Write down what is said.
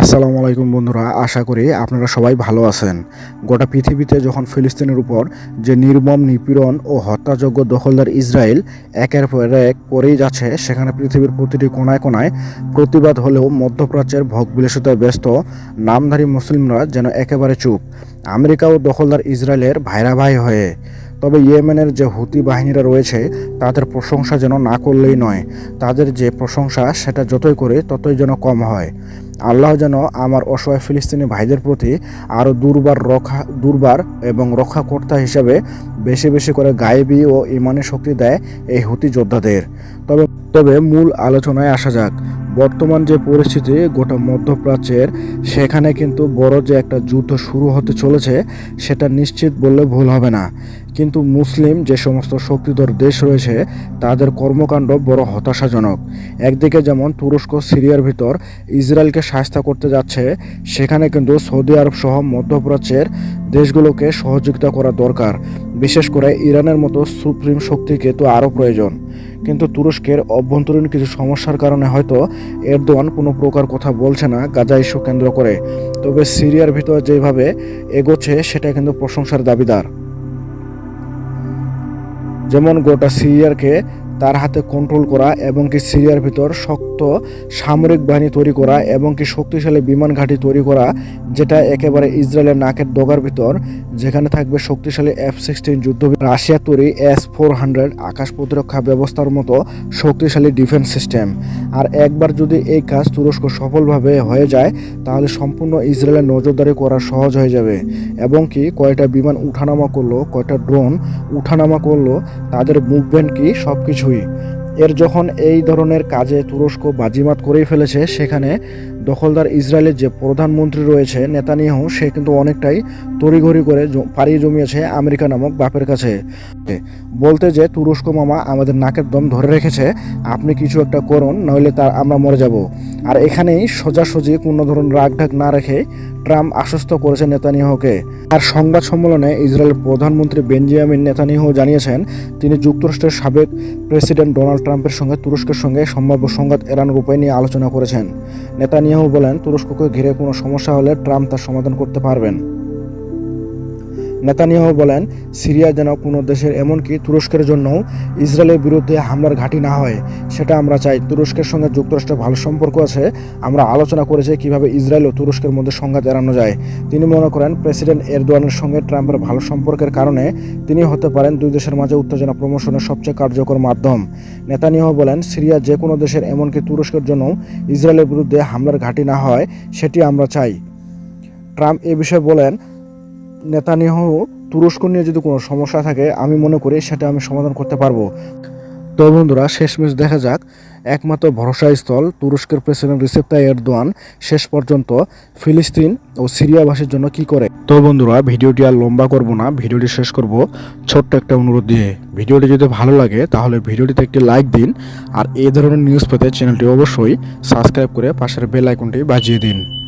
আসসালামু আলাইকুম বন্ধুরা, আশা করি আপনারা সবাই ভালো আছেন। গোটা পৃথিবীতে যখন ফিলিস্তিনের উপর যে নির্মম নিপীড়ন ও হত্যাযোগ্য দখলদার ইসরায়েল একের পর এক করেই যাচ্ছে, সেখানে পৃথিবীর প্রতিটি কোনায় কোনায় প্রতিবাদ হলেও মধ্যপ্রাচ্যের ভোগবিলাসিতায় ব্যস্ত নামধারী মুসলিমরা যেন একেবারে চুপ। আমেরিকা ও দখলদার ইসরায়েলের ভাইরা ভাই হয়ে তবে ইয়েমেনের যে হুতি বাহিনীরা রয়েছে, তাদের প্রশংসা যেন না করলেই নয়। তাদের যে প্রশংসা, সেটা যতই করে ততই যেন কম হয়। আল্লাহ যেন আমার অসহায় ফিলিস্তিনি ভাইদের প্রতি আরও দুর্বার রক্ষা, দুর্বার এবং রক্ষাকর্তা হিসেবে বেশি বেশি করে গায়েবী ও ইমানি শক্তি দেয় এই হুতি যোদ্ধাদের। তবে তবে মূল আলোচনায় আসা যাক। বর্তমান যে পরিস্থিতি, গোটা মধ্যপ্রাচ্যের, সেখানে কিন্তু বড় যে একটা যুদ্ধ শুরু হতে চলেছে, সেটা নিশ্চিত বললে ভুল হবে না। কিন্তু মুসলিম যে সমস্ত শক্তিধর দেশ রয়েছে, তাদের কর্মকাণ্ড বড় হতাশাজনক। একদিকে যেমন তুরস্ক, সিরিয়ার ভিতর ইসরায়েলকে সাহায্য করতে যাচ্ছে, সেখানে কিন্তু সৌদি আরব সহ মধ্যপ্রাচ্যের দেশগুলোকে সহযোগিতা করা দরকার। বিশেষ করে ইরানের মতো সুপ্রিম শক্তিকে তো আরও প্রয়োজন। কিন্তু তুরস্কের অভ্যন্তরীণ কিছু সমস্যার কারণে হয়তো এরদোয়ান কোনো প্রকার কথা বলছে না গাজা ইস্যু কেন্দ্র করে। তবে সিরিয়ার ভিতরে যেভাবে এগোচ্ছে, সেটা কিন্তু প্রশংসার দাবিদার। যেমন গোটা সিরিয়ারকে তার হাতে কন্ট্রোল করা এবং কি সিরিয়ার ভিতর শক্ত সামরিক বাহিনী তৈরি করা এবং কি শক্তিশালী বিমান ঘাঁটি তৈরি করা, যেটা একেবারে ইসরায়েলের নাকের ডগার ভিতর, যেখানে থাকবে শক্তিশালী এফ সিক্সটিন যুদ্ধ রাশিয়া তৈরি এস ফোর হান্ড্রেড আকাশ প্রতিরক্ষা ব্যবস্থার মতো শক্তিশালী ডিফেন্স সিস্টেম আর একবার যদি এই কাজ তুরস্ক সফলভাবে হয়ে যায়, তাহলে সম্পূর্ণ ইসরায়েলের নজরদারি করা সহজ হয়ে যাবে। এবং কি কয়টা বিমান উঠানামা করল, কয়টা ড্রোন উঠানামা করল, তাদের মুভমেন্ট কি সব Quick এর যখন এই ধরনের কাজে তুরস্ক বাজিমাত করেই ফেলেছে, সেখানে দখলদার ইসরায়েলের যে প্রধানমন্ত্রী রয়েছে নেতানিয়াহু, সে কিন্তু অনেকটাই তড়িঘড়ি করে পাড়ি জমিয়েছে আমেরিকা নামক বাপের কাছে। বলতে যে তুরস্ক মামা আমাদের নাকের দম ধরে রেখেছে, আপনি কিছু একটা করুন, নইলে তার আমরা মরে যাব। আর এখানেই সোজাসুজি কোনো ধরনের রাগঢাক না রেখে ট্রাম্প আশ্বস্ত করেছে নেতানিয়াহুকে। আর সংবাদ সম্মেলনে ইসরায়েলের প্রধানমন্ত্রী বেঞ্জিয়ামিন নেতানিয়াহু জানিয়েছেন, তিনি যুক্তরাষ্ট্রের সাবেক প্রেসিডেন্ট ডোনাল্ড ট্রাম্পের সঙ্গে তুরস্কের সঙ্গে সম্ভাব্য সংঘাত এড়ানোর উপায় নিয়ে আলোচনা করেছেন। নেতানিয়াহু বলেন, তুরস্ককে ঘিরে কোনো সমস্যা হলে ট্রাম্প তার সমাধান করতে পারবেন। নেতানিয়াহু বলেন, সিরিয়া যেন কোনো দেশের এমনকি তুরস্কের জন্যও ইসরায়েলের বিরুদ্ধে হামলার ঘাঁটি না হয়। সেটা আমরা চাই। তুরস্কের সঙ্গে যুক্তরাষ্ট্রের ভালো সম্পর্ক আছে। আমরা আলোচনা করেছি কীভাবে ইসরায়েল ও তুরস্কের মধ্যে সংঘাত এড়ানো যায়। তিনি মনে করেন, প্রেসিডেন্ট এরদোয়ানের সঙ্গে ট্রাম্পের ভালো সম্পর্কের কারণে তিনি হতে পারেন দুই দেশের মাঝে উত্তেজনা প্রমোশনের সবচেয়ে কার্যকর মাধ্যম। নেতানিয়াহু বলেন, সিরিয়া যে কোনো দেশের এমনকি তুরস্কের জন্য ইসরায়েলের বিরুদ্ধে হামলার ঘাঁটি না হয়, সেটি আমরা চাই। ট্রাম্প এ বিষয়ে বলেন নেতানিয়াহু তুরস্ক নিয়ে যদি কোনো সমস্যা থাকে, আমি মনে করি সেটা আমি সমাধান করতে পারব। তো বন্ধুরা শেষ শেষমেশ দেখা যাক। একমাত্র ভরসা স্থল তুরস্কের প্রেসিডেন্ট রিসেপ তাই এরদোয়ান শেষ পর্যন্ত ফিলিস্তিন ও সিরিয়াবাসীর জন্য কি করে। তো বন্ধুরা, ভিডিওটি আর লম্বা করব না, ভিডিওটি শেষ করব ছোট্ট একটা অনুরোধ দিয়ে। ভিডিওটি যদি ভালো লাগে, তাহলে ভিডিওটিতে একটি লাইক দিন আর এই ধরনের নিউজ পেতে চ্যানেলটি অবশ্যই সাবস্ক্রাইব করে পাশের বেল আইকনটি বাজিয়ে দিন।